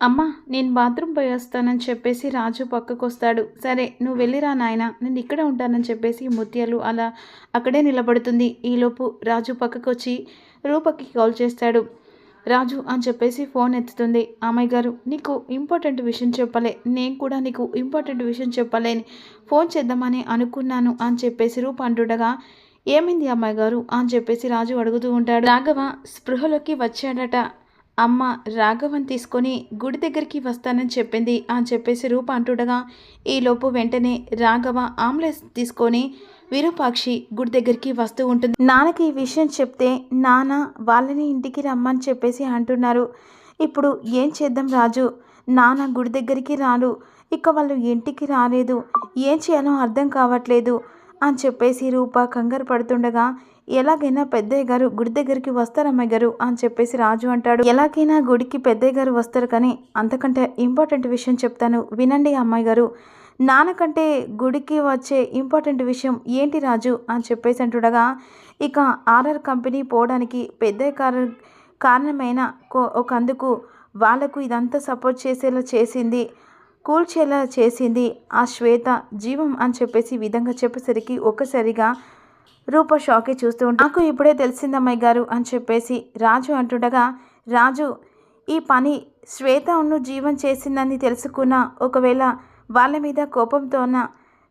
అమ్మా నేను బాత్రూమ్ పోయి వస్తానని చెప్పేసి రాజు పక్కకు వస్తాడు సరే నువ్వు వెళ్ళిరా నాయన. నేను ఇక్కడే ఉంటానని చెప్పేసి ముత్యాలు అలా అక్కడే నిలబడుతుంది. ఈలోపు రాజు పక్కకు వచ్చి రూపకి కాల్ చేస్తాడు. రాజు అని చెప్పేసి ఫోన్ ఎత్తుతుంది. అమ్మాయి గారు నీకు ఇంపార్టెంట్ విషయం చెప్పలే. నేను కూడా నీకు ఇంపార్టెంట్ విషయం చెప్పలేని. ఫోన్ చేద్దామని అనుకున్నాను అని చెప్పేసి రూప అంటుండగా ఏమైంది అమ్మాయి గారు? అని చెప్పేసి రాజు అడుగుతూ ఉంటాడు. రాఘవ స్పృహలోకి వచ్చాడట. అమ్మ రాఘవన్ తీసుకొని గుడి దగ్గరికి వస్తానని చెప్పింది అని చెప్పేసి రూప అంటుండగా ఈలోపు వెంటనే రాఘవ ఆంబులెన్స్ తీసుకొని విరూపాక్షి గుడి దగ్గరికి వస్తూ ఉంటుంది. నాన్నకి ఈ విషయం చెప్తే నాన్న వాళ్ళని ఇంటికి రమ్మని చెప్పేసి అంటున్నారు. ఇప్పుడు ఏం చేద్దాం రాజు? నాన్న గుడి దగ్గరికి రారు ఇక వాళ్ళు ఇంటికి రాలేదు. ఏం చేయాలో అర్థం కావట్లేదు అని చెప్పేసి రూప కంగారు పడుతుండగా ఎలాగైనా పెద్దయ్య గారు గుడి దగ్గరికి వస్తారు అమ్మాయి గారు అని చెప్పేసి రాజు అంటాడు. ఎలాగైనా గుడికి పెద్దయ్య గారు వస్తారు కానీ అంతకంటే ఇంపార్టెంట్ విషయం చెప్తాను వినండి అమ్మాయి గారు. నాన్నకంటే గుడికి వచ్చే ఇంపార్టెంట్ విషయం ఏంటి రాజు అని చెప్పేసి అంటుండగా ఇక ఆర్ఆర్ కంపెనీ పోవడానికి పెద్దయ్య కారణ కారణమైన కో- ఒక అందుకు వాళ్ళకు ఇదంతా సపోర్ట్ చేసేలా చేసింది కూల్చేలా చేసింది ఆ శ్వేత జీవం అని చెప్పేసి విధంగా చెప్పేసరికి ఒక్కసారిగా రూప షాకి చూస్తూ ఉంటా నాకు ఇప్పుడే తెలిసిందమ్మాయి గారు అని చెప్పేసి రాజు అంటుండగా రాజు ఈ పని శ్వేత ఉన్ను జీవం చేసిందని తెలుసుకున్న ఒకవేళ వాళ్ళ మీద కోపంతో ఉన్న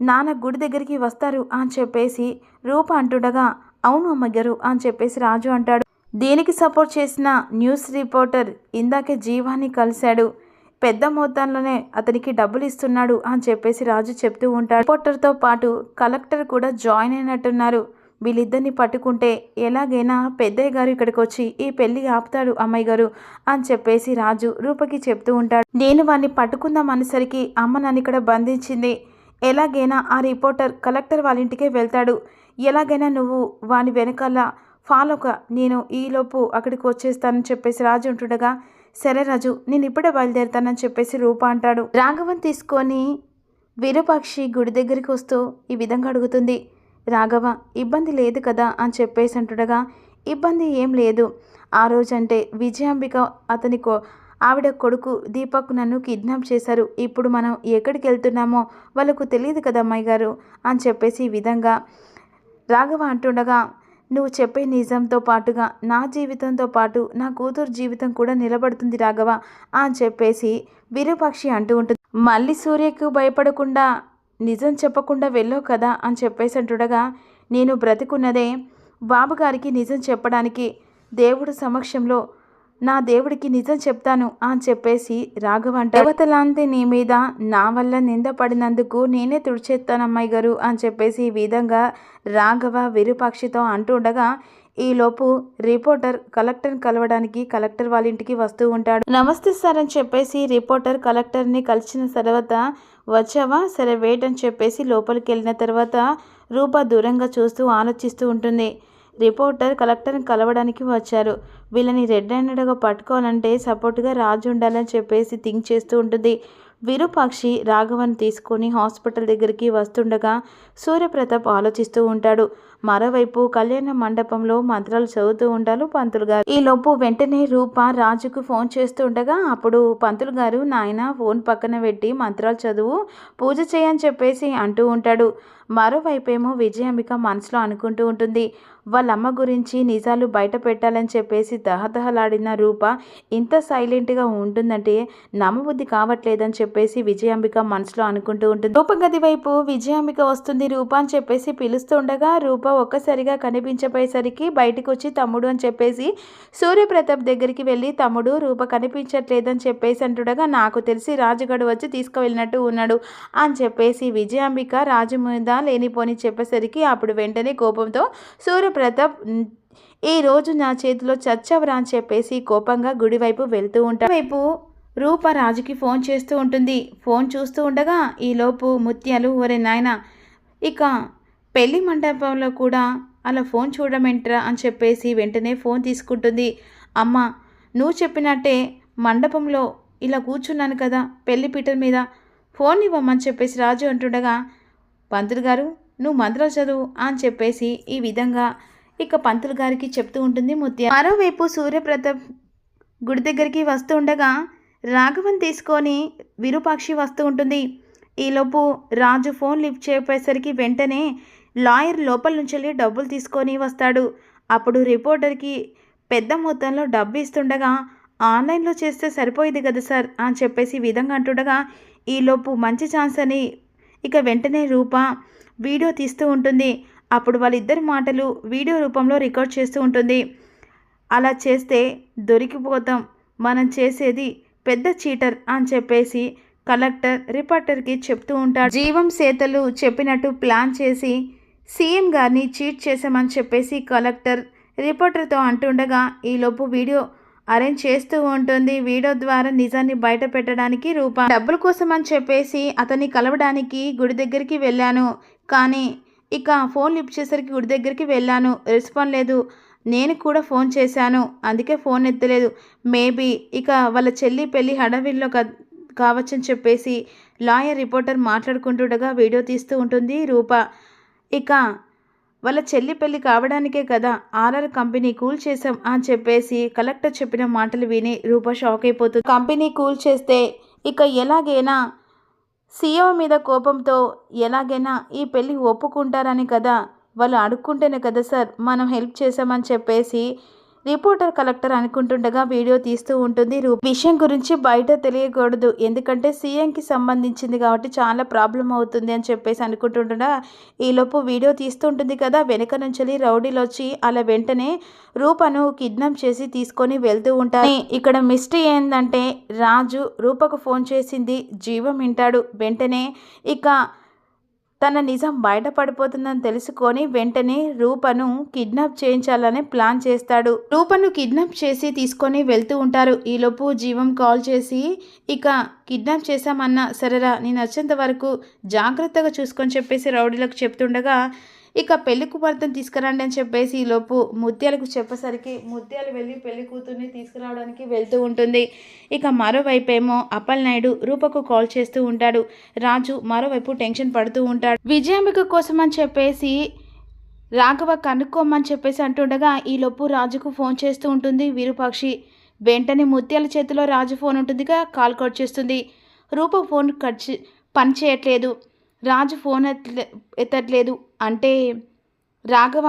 నాన్న గుడి దగ్గరికి వస్తారు అని చెప్పేసి రూప అంటుండగా అవును అమ్మగారు అని చెప్పేసి రాజు అంటాడు. దీనికి సపోర్ట్ చేసిన న్యూస్ రిపోర్టర్ ఇందాకే జీవాన్ని కలిశాడు. పెద్ద మొత్తంలోనే అతనికి డబ్బులు ఇస్తున్నాడు అని చెప్పేసి రాజు చెప్తూ ఉంటాడు. రిపోర్టర్తో పాటు కలెక్టర్ కూడా జాయిన్ అయినట్టున్నారు. వీళ్ళిద్దరిని పట్టుకుంటే ఎలాగైనా పెద్దయ్య గారు ఇక్కడికి వచ్చి ఈ పెళ్ళి ఆపుతాడు అమ్మాయి గారు అని చెప్పేసి రాజు రూపకి చెప్తూ ఉంటాడు. నేను వాడిని పట్టుకుందాం అనేసరికి అమ్మ నన్ను ఇక్కడ బంధించింది. ఎలాగైనా ఆ రిపోర్టర్ కలెక్టర్ వాళ్ళ ఇంటికే వెళ్తాడు. ఎలాగైనా నువ్వు వాని వెనకాల ఫాలోక నేను ఈలోపు అక్కడికి వచ్చేస్తానని చెప్పేసి రాజు ఉంటుండగా సరే రాజు నేను ఇప్పుడే బయలుదేరుతానని చెప్పేసి రూప అంటాడు. రాఘవన్ తీసుకొని విరూపాక్షి గుడి దగ్గరికి వస్తూ ఈ విధంగా అడుగుతుంది. రాఘవ ఇబ్బంది లేదు కదా అని చెప్పేసి అంటుండగా ఇబ్బంది ఏం లేదు. ఆ రోజంటే విజయాంబిక అతని కొ ఆవిడ కొడుకు దీపక్ నన్ను కిడ్నాప్ చేశారు. ఇప్పుడు మనం ఎక్కడికి వెళ్తున్నామో వాళ్ళకు తెలియదు కదా అమ్మాయి గారు అని చెప్పేసి ఈ విధంగా రాఘవ అంటుండగా నువ్వు చెప్పే నిజంతో పాటుగా నా జీవితంతో పాటు నా కూతురు జీవితం కూడా నిలబడుతుంది రాఘవ అని చెప్పేసి విరూపాక్షి అంటూ ఉంటుంది. మళ్ళీ సూర్యకు భయపడకుండా నిజం చెప్పకుండా వెళ్ళావు కదా అని చెప్పేసి అంటుండగా నేను బ్రతికున్నదే బాబుగారికి నిజం చెప్పడానికి దేవుడు సమక్షంలో నా దేవుడికి నిజం చెప్తాను అని చెప్పేసి రాఘవ అంట దేవతలాంటి నీ మీద నా వల్ల నింద పడినందుకు నేనే తుడిచేస్తాను అమ్మాయి గారు అని చెప్పేసి ఈ విధంగా రాఘవ విరూపాక్షితో అంటుండగా ఈలోపు రిపోర్టర్ కలెక్టర్ని కలవడానికి కలెక్టర్ వాళ్ళ ఇంటికి వస్తూ ఉంటాడు. నమస్తే సార్ అని చెప్పేసి రిపోర్టర్ కలెక్టర్ని కలిసిన తర్వాత వచ్చావా? సరే వెయిట్ అని చెప్పేసి లోపలికి వెళ్ళిన తర్వాత రూప దూరంగా చూస్తూ ఆలోచిస్తూ ఉంటుంది. రిపోర్టర్ కలెక్టర్ని కలవడానికి వచ్చారు. వీళ్ళని రెడ్ హ్యాండెడ్గా పట్టుకోవాలంటే సపోర్ట్గా రాజు ఉండాలని చెప్పేసి థింక్ చేస్తూ ఉంటుంది. విరూపాక్షి రాఘవన్ తీసుకొని హాస్పిటల్ దగ్గరికి వస్తుండగా సూర్యప్రతాప్ ఆలోచిస్తూ ఉంటాడు. మరోవైపు కళ్యాణ మండపంలో మంత్రాలు చదువుతూ ఉంటారు పంతులు గారు. ఈ లోపు వెంటనే రూప రాజుకు ఫోన్ చేస్తూ ఉండగా అప్పుడు పంతులు గారు నాయన ఫోన్ పక్కన పెట్టి మంత్రాలు చదువు పూజ చేయని చెప్పేసి అంటూ ఉంటాడు. మరోవైపేమో విజయాంబిక మనసులో అనుకుంటూ ఉంటుంది. వాళ్ళ అమ్మ గురించి నిజాలు బయట పెట్టాలని చెప్పేసి దహదహలాడిన రూప ఇంత సైలెంట్గా ఉంటుందంటే నమ్మబుద్ధి కావట్లేదని చెప్పేసి విజయాంబిక మనసులో అనుకుంటూ ఉంటుంది. రూప గది వైపు విజయాంబిక వస్తుంది రూప అని చెప్పేసి పిలుస్తుండగా రూప ఒక్కసారిగా కనిపించపోయేసరికి బయటకు వచ్చి తమ్ముడు అని చెప్పేసి సూర్యప్రతాప్ దగ్గరికి వెళ్ళి తమ్ముడు రూప కనిపించట్లేదని చెప్పేసి అంటుండగా నాకు తెలిసి రాజుగడు వచ్చి తీసుకువెళ్ళినట్టు ఉన్నాడు అని చెప్పేసి విజయాంబిక రాజు మీద లేనిపోని చెప్పేసరికి అప్పుడు వెంటనే కోపంతో సూర్యప్రతాప్ ఈ రోజు నా చేతిలో చచ్చవరా అని చెప్పేసి కోపంగా గుడి వైపు వెళ్తూ ఉంటాడు వైపు రూప రాజుకి ఫోన్ చేస్తూ ఉంటుంది. ఫోన్ చూస్తూ ఉండగా ఈలోపు ముత్యాలు ఒరే నాయన ఇక పెళ్ళి మండపంలో కూడా అలా ఫోన్ చూడమేంట్రా అని చెప్పేసి వెంటనే ఫోన్ తీసుకుంటుంది. అమ్మ నువ్వు చెప్పినట్టే మండపంలో ఇలా కూర్చున్నాను కదా పెళ్ళి పీటర్ మీద. ఫోన్ ఇవ్వమని చెప్పేసి రాజు అంటుండగా పంతులు గారు నువ్వు మంత్రాలు చదువు అని చెప్పేసి ఈ విధంగా ఇక పంతులు గారికి చెప్తూ ఉంటుంది ముత్య. మరోవైపు సూర్యప్రతాప్ గుడి దగ్గరికి వస్తూ ఉండగా రాఘవన్ తీసుకొని విరూపాక్షి వస్తూ ఉంటుంది. ఈలోపు రాజు ఫోన్ లిఫ్ట్ చేయపోయేసరికి వెంటనే లాయర్ లోపల నుంచి వెళ్ళి డబ్బులు తీసుకొని వస్తాడు. అప్పుడు రిపోర్టర్కి పెద్ద మొత్తంలో డబ్బు ఇస్తుండగా ఆన్లైన్లో చేస్తే సరిపోయేది కదా సార్ అని చెప్పేసి విధంగా అంటుండగా ఈలోపు మంచి ఛాన్స్ అని ఇక వెంటనే రూప వీడియో తీస్తూ ఉంటుంది. అప్పుడు వాళ్ళిద్దరి మాటలు వీడియో రూపంలో రికార్డ్ చేస్తూ ఉంటుంది. అలా చేస్తే దొరికిపోతాం. మనం చేసేది పెద్ద చీటర్ అని చెప్పేసి కలెక్టర్ రిపోర్టర్కి చెప్తూ ఉంటాడు. జీవం సేతలు చెప్పినట్టు ప్లాన్ చేసి సీఎం గారిని చీట్ చేశామని చెప్పేసి కలెక్టర్ రిపోర్టర్తో అంటుండగా ఈలోపు వీడియో అరేంజ్ చేస్తూ ఉంటుంది. వీడియో ద్వారా నిజాన్ని బయట పెట్టడానికి రూప డబ్బుల కోసం అని చెప్పేసి అతన్ని కలవడానికి గుడి దగ్గరికి వెళ్ళాను. కానీ ఇక ఫోన్ లిఫ్ట్ చేసరికి గుడి దగ్గరికి వెళ్ళాను. రెస్పాండ్ లేదు. నేను కూడా ఫోన్ చేశాను. అందుకే ఫోన్ ఎత్తలేదు. మేబీ ఇక వాళ్ళ చెల్లి పెళ్ళి హడవిల్లో కావచ్చని చెప్పేసి లాయర్ రిపోర్టర్ మాట్లాడుకుంటుండగా వీడియో తీస్తూ ఉంటుంది రూప. ఇక వాళ్ళ చెల్లి పెళ్ళి కావడానికే కదా ఆర్ఆర్ కంపెనీ కూల్ చేసాం అని చెప్పేసి కలెక్టర్ చెప్పిన మాటలు విని రూప షాక్ అయిపోతుంది. కంపెనీ కూల్ చేస్తే ఇక ఎలాగైనా సీఎం మీద కోపంతో ఎలాగైనా ఈ పెళ్ళి ఒప్పుకుంటారని కదా వాళ్ళు అడుక్కుంటేనే కదా సార్ మనం హెల్ప్ చేసామని చెప్పేసి రిపోర్టర్ కలెక్టర్ అనుకుంటుండగా వీడియో తీస్తూ ఉంటుంది. విషయం గురించి బయట తెలియకూడదు. ఎందుకంటే సీఎంకి సంబంధించింది కాబట్టి చాలా ప్రాబ్లం అవుతుంది అని చెప్పేసి అనుకుంటుండగా ఈలోపు వీడియో తీస్తూ ఉంటుంది కదా. వెనక నుంచి రౌడీలు వచ్చి అలా వెంటనే రూపను కిడ్నాప్ చేసి తీసుకొని వెళ్తూ ఉంటారు. ఇక్కడ మిస్టరీ ఏంటంటే రాజు రూపకు ఫోన్ చేసింది. జీవం వింటాడు. వెంటనే ఇక తన నిజం బయటపడిపోతుందని తెలుసుకొని వెంటనే రూపను కిడ్నాప్ చేయించాలని ప్లాన్ చేస్తాడు. రూపను కిడ్నాప్ చేసి తీసుకొని వెళ్తూ ఉంటారు. ఈలోపు జీవం కాల్ చేసి ఇక కిడ్నాప్ చేశామన్నా సరేరా నేను వచ్చేంత వరకు జాగ్రత్తగా చూసుకొని చెప్పేసి రౌడీలకు చెప్తుండగా ఇక పెళ్ళి కుమార్తెను తీసుకురండి అని చెప్పేసి ఈలోపు ముత్యాలకు చెప్పేసరికి ముత్యాలు వెళ్ళి పెళ్ళి కూతుర్ని తీసుకురావడానికి వెళ్తూ ఉంటుంది. ఇక మరోవైపు ఏమో అప్పల్ నాయుడు రూపకు కాల్ చేస్తూ ఉంటాడు. రాజు మరోవైపు టెన్షన్ పడుతూ ఉంటాడు. విజయాంబిక కోసం అని చెప్పేసి రాఘవ కనుక్కోమని చెప్పేసి అంటుండగా ఈలోపు రాజుకు ఫోన్ చేస్తూ ఉంటుంది విరూపాక్షి. వెంటనే ముత్యాల చేతిలో రాజు ఫోన్ ఉంటుందిగా కాల్ కట్ చేస్తుంది. రూప ఫోన్ కట్ పనిచేయట్లేదు పని చేయట్లేదు. రాజు ఫోన్ ఎత్త ఎత్తట్లేదు. అంటే రాఘవ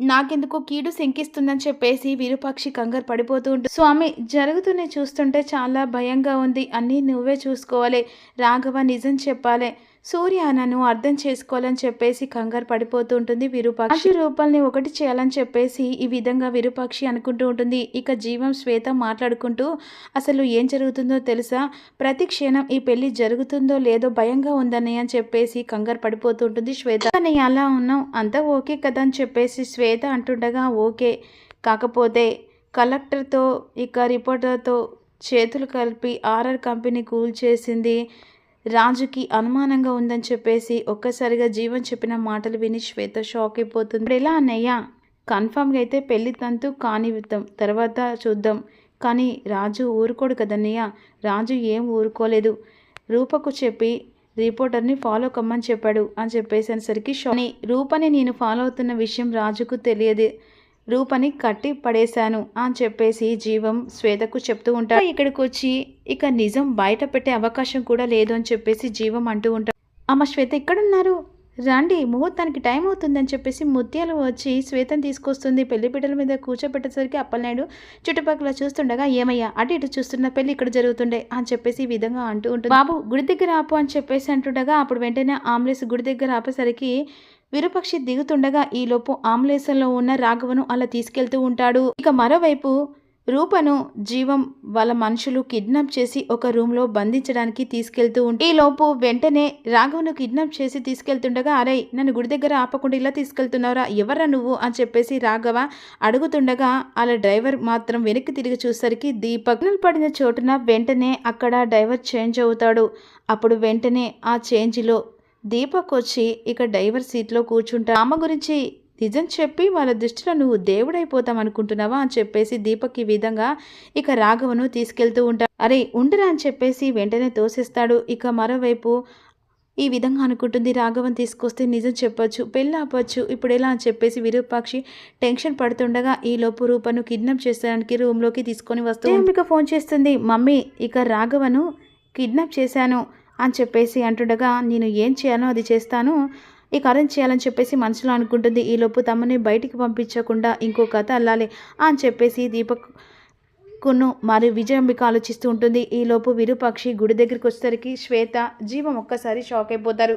నాకెందుకు కీడు శంకిస్తుందని చెప్పేసి విరూపాక్షి కంగారు పడిపోతూ ఉంటుంది. స్వామి జరుగుతూనే చూస్తుంటే చాలా భయంగా ఉంది. అన్నీ నువ్వే చూసుకోవాలి. రాఘవ నిజం చెప్పాలి. సూర్య నన్ను అర్థం చేసుకోవాలని చెప్పేసి కంగారు పడిపోతూ ఉంటుంది విరూపాక్షి. రూపాల్ని ఒకటి చేయాలని చెప్పేసి ఈ విధంగా విరూపాక్షి అనుకుంటూ ఉంటుంది. ఇక జీవం శ్వేత మాట్లాడుకుంటూ అసలు ఏం జరుగుతుందో తెలుసా? ప్రతి క్షణం ఈ పెళ్ళి జరుగుతుందో లేదో భయంగా ఉందని అని చెప్పేసి కంగారు పడిపోతూ ఉంటుంది శ్వేత. కానీ అలా ఉన్నాం అంతా ఓకే కదా అని చెప్పేసి శ్వేత అంటుండగా ఓకే. కాకపోతే కలెక్టర్తో ఇక రిపోర్టర్తో చేతులు కలిపి ఆర్ఆర్ కంపెనీ కూల్ చేసింది. రాజుకి అనుమానంగా ఉందని చెప్పేసి ఒక్కసారిగా జీవన్ చెప్పిన మాటలు విని శ్వేత షాక్ అయిపోతుంది. ఇప్పుడు ఎలా అన్నయ్య? కన్ఫామ్గా అయితే పెళ్ళి తంతు కానివ్వుతాం తర్వాత చూద్దాం. కానీ రాజు ఊరుకోడు కదన్నయ్య. రాజు ఏం ఊరుకోలేదు. రూపకు చెప్పి రిపోర్టర్ని ఫాలో కమ్మని చెప్పాడు అని చెప్పేసరికి షాని రూపని నేను ఫాలో అవుతున్న విషయం రాజుకు తెలియదు. రూపని కట్టి పడేశాను అని చెప్పేసి జీవం శ్వేతకు చెప్తూ ఉంటాడు ఇక్కడికి వచ్చి ఇక నిజం బయట పెట్టే అవకాశం కూడా లేదు అని చెప్పేసి జీవం అంటూ ఉంటాడు అమ్మ శ్వేత ఎక్కడున్నారు? రండి ముహూర్తానికి టైం అవుతుందని చెప్పేసి ముత్యాలు వచ్చి శ్వేతను తీసుకొస్తుంది. పెళ్ళి పీటల మీద కూర్చోబెట్టేసరికి అప్పలనాయుడు చుట్టుపక్కల చూస్తుండగా ఏమయ్యా అటు ఇటు చూస్తున్న పెళ్ళి ఇక్కడ జరుగుతుండే అని చెప్పేసి ఈ విధంగా అంటూ ఉంటుంది. బాబు గుడి దగ్గర ఆపు అని చెప్పేసి అంటుండగా అప్పుడు వెంటనే ఆంబులెన్స్ గుడి దగ్గర ఆపేసరికి విరూపక్షి దిగుతుండగా ఈలోపు ఆంబులెన్స్లో ఉన్న రాఘవను అలా తీసుకెళ్తూ ఉంటాడు. ఇక మరోవైపు రూపను జీవం వాళ్ళ మనుషులు కిడ్నాప్ చేసి ఒక రూమ్లో బంధించడానికి తీసుకెళ్తూ ఉంటే ఈలోపు వెంటనే రాఘవను కిడ్నాప్ చేసి తీసుకెళ్తుండగా అరే నన్ను గుడి దగ్గర ఆపకుండా ఇలా తీసుకెళ్తున్నావురా? ఎవరా నువ్వు? అని చెప్పేసి రాఘవ అడుగుతుండగా అలా డ్రైవర్ మాత్రం వెనక్కి తిరిగి చూసరికి దీపక్ పడిన చోటున వెంటనే అక్కడ డ్రైవర్ చేంజ్ అవుతాడు. అప్పుడు వెంటనే ఆ చేంజ్లో దీపక్ వచ్చి ఇక డ్రైవర్ సీట్లో కూర్చుంటా. అమ్మ గురించి నిజం చెప్పి వాళ్ళ దృష్టిలో నువ్వు దేవుడైపోతాం అనుకుంటున్నావా అని చెప్పేసి దీపక్ ఈ విధంగా ఇక రాఘవను తీసుకెళ్తూ ఉంటాడు అరే ఉండరా అని చెప్పేసి వెంటనే తోసేస్తాడు. ఇక మరోవైపు ఈ విధంగా అనుకుంటుంది రాఘవన్ తీసుకొస్తే నిజం చెప్పొచ్చు పెళ్ళి ఆపొచ్చు ఇప్పుడు ఎలా అని చెప్పేసి విరూపాక్షి టెన్షన్ పడుతుండగా ఈ లోపు రూపను కిడ్నాప్ చేసడానికి రూమ్లోకి తీసుకొని వస్తూ ఫోన్ చేస్తుంది? మమ్మీ ఇక రాఘవను కిడ్నాప్ చేశాను. అని చెప్పేసి అంటుండగా నేను ఏం చేయాలో అది చేస్తాను. ఈ అరేంజ్ చేయాలని చెప్పేసి మనసులో అనుకుంటుంది. ఈలోపు తమని బయటికి పంపించకుండా ఇంకో కథ అల్లాలి అని చెప్పేసి దీపక్ కును మరియు విజయంబిక ఆలోచిస్తూ ఉంటుంది. ఈలోపు విరూపాక్షి గుడి దగ్గరికి వచ్చేసరికి శ్వేత జీవం ఒక్కసారి షాక్ అయిపోతారు.